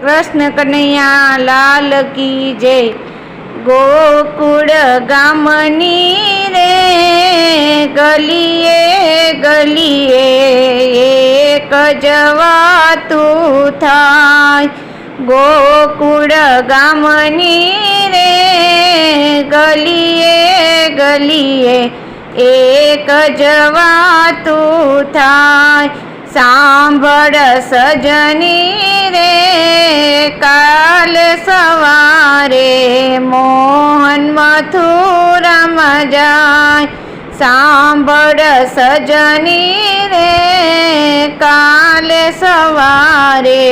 કૃષ્ણ કનૈયા લાલ કી જય. ગોકુળ ગામની રે ગલીએ ગલીએ એક જવાતું થાય. ગોકુળ ગામની રે ગલીએ ગલીએ એક જવાતું થાય. સાંભળ સજની રે, કાલ સવારે મોહન મથુરામાં જાય. સાંભળ સજની રે, કાલ સવારે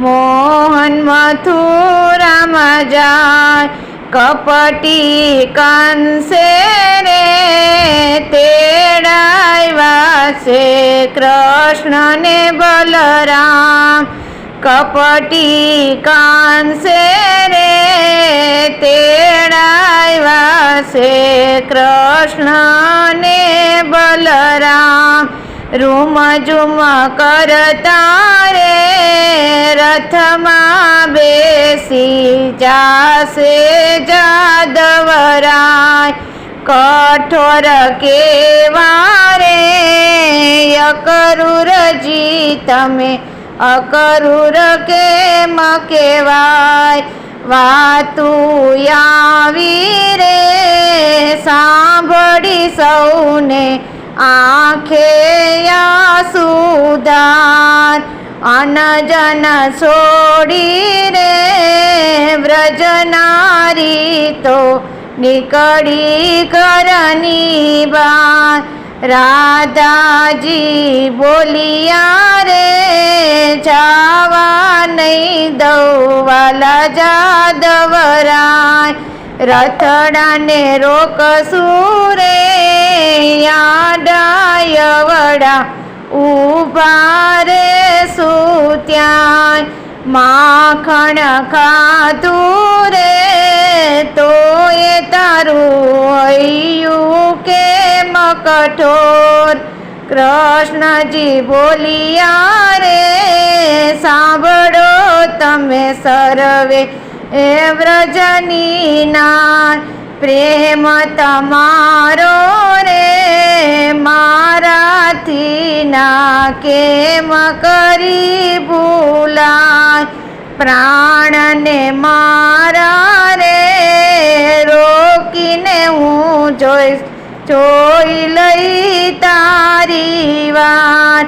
મોહન મથુરામાં જાય. કપટી કંસે રે તેડાવ્યા છે કૃષ્ણને બલરામ. કપટી કાંસે રે તેડાવ્યા છે કૃષ્ણને બલરામ. રૂમ ઝુમ કરતા રે રથમાં બેસી જાશે જાદવરાય કઠોર કેવા રે અકરુરજી તમે અકરુર કેમ કેવાય વાતું આવી રે સાંભળી સૌને આંખે સુદાન અનજન છોડી રે વ્રજનારી તો નીકળી કરની બાર રાધાજી બોલિયા રે જાવા નહીં દૌવાલા જાદવરાય રથડાને રોક સુરે યાડાય વડા ઊભા રે સુત્યાય માખણ ખાતું રે તો એ તારું હૈયું કેમ કઠોર કૃષ્ણજી બોલિયા રે સાંભળો તમે સર્વે એ વ્રજનીના પ્રેમ તમારો રે, મારાથી ના કેમ કરી ભૂલાય? પ્રાણને મારા રે, રોકીને હું જોઈશ, જોઈ લઈ તારી વાત,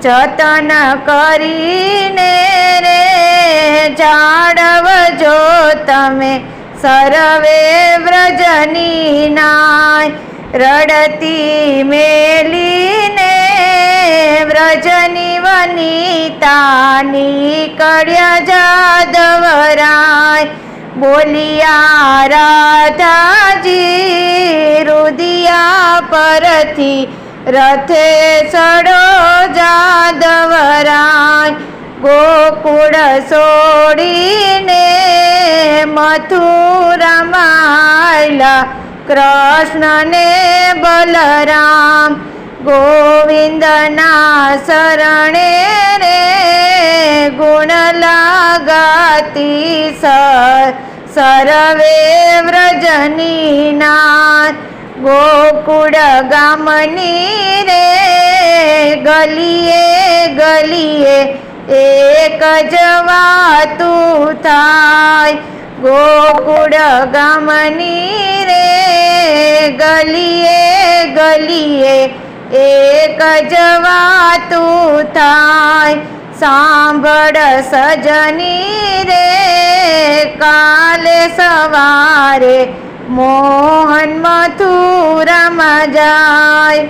જતન કરીને રે. જાળવજો તમે સરવે વ્રજની નાય. રડતી મેલીને વ્રજની વનિતાની કર્યા જાદવરાય બોલિયા રાધાજી રુદિયા પરથી રથે સડો જાદવરાય ગોકુળ છોડીને મથુરમાયલા કૃષ્ણને બલરામ ગોવિંદના શરણે રે ગુણ લાગાતી સર, સરવે વ્રજની નાથ ગોકુળ ગામની રે ગલીએ ગલીએ એક જવાતું થાય. ગોકુળ ગામની રે, ગલીએ ગલીએ એક જવાતું થાય. સાંભળ સજની રે, કાલે સવારે મોહન મથુરામાં જાય.